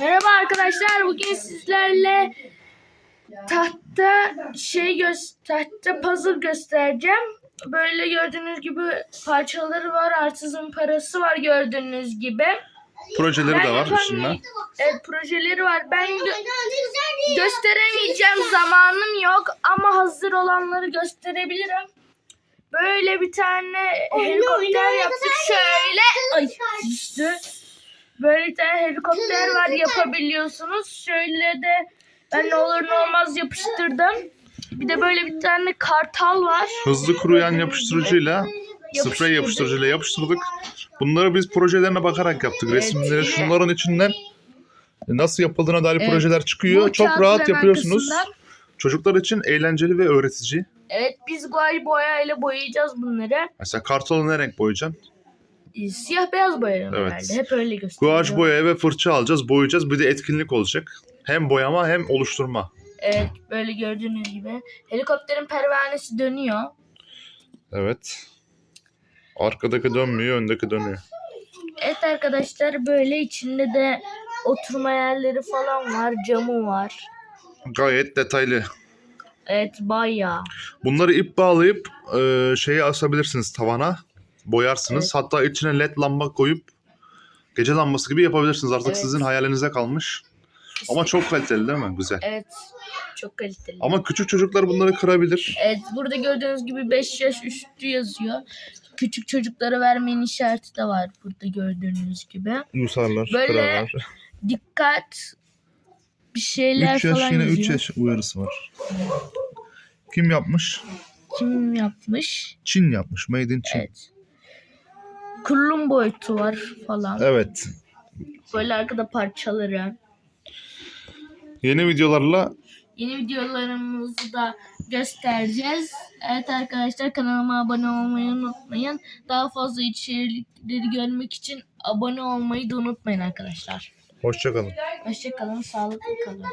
Merhaba arkadaşlar. Bugün sizlerle tahta şey göz tahta puzzle göstereceğim. Böyle gördüğünüz gibi parçaları var. Artızın parası var gördüğünüz gibi. Projeleri de Ben var yapamıyorum. içinde. Evet projeleri var. Ben gö- gösteremeyeceğim zamanım yok ama hazır olanları gösterebilirim. Böyle bir tane helikopter yaptık şöyle. Ay düştü. Böyle bir tane helikopter var yapabiliyorsunuz. Şöyle de ben ne olur ne olmaz yapıştırdım. Bir de böyle bir tane kartal var. Hızlı kuruyan yapıştırıcıyla, sprey yapıştırıcıyla yapıştırdık. Bunları biz projelerine bakarak yaptık. Evet, Resimleri şunların içinden nasıl yapıldığına dair Evet. projeler çıkıyor. Bu Çok kağıtların rahat yapıyorsunuz. arkasından- Çocuklar için eğlenceli ve öğretici. Evet biz guaj boya ile boyayacağız bunları. Mesela kartalı ne renk boyayacaksın? Siyah beyaz boyarım Evet. herhalde. Hep öyle gösteriyor. Guaj boya ve fırça alacağız, boyayacağız. Bir de etkinlik olacak. Hem boyama hem oluşturma. Evet böyle gördüğünüz gibi. Helikopterin pervanesi dönüyor. Evet. Arkadaki dönmüyor, öndeki dönüyor. Evet arkadaşlar böyle içinde de oturma yerleri falan var. Camı var. Gayet detaylı. Evet bayağı. Bunları ip bağlayıp e, şeye asabilirsiniz tavana. Boyarsınız. Hatta içine led lamba koyup gece lambası gibi yapabilirsiniz. Artık Evet. sizin hayalinize kalmış. Ama çok kaliteli değil mi? Güzel. Evet çok kaliteli. Ama küçük çocuklar bunları kırabilir. Evet burada gördüğünüz gibi 5 yaş üstü yazıyor. Küçük çocuklara vermeyin işareti de var burada gördüğünüz gibi. Yusarlar, Böyle kırarlar. Dikkat bir şeyler 3 yaş falan yine yazıyor. 3 yaş uyarısı var. Kim yapmış? Kim yapmış? Çin yapmış. Made in Çin. Evet. Kurulum boyutu var falan. evet. Böyle arkada parçaları. Yeni videolarla Yeni videolarımızı da göstereceğiz. Evet arkadaşlar kanalıma abone olmayı unutmayın. Daha fazla içerikleri görmek için abone olmayı da unutmayın arkadaşlar. hoşçakalın. Hoşçakalın, sağlıklı kalın.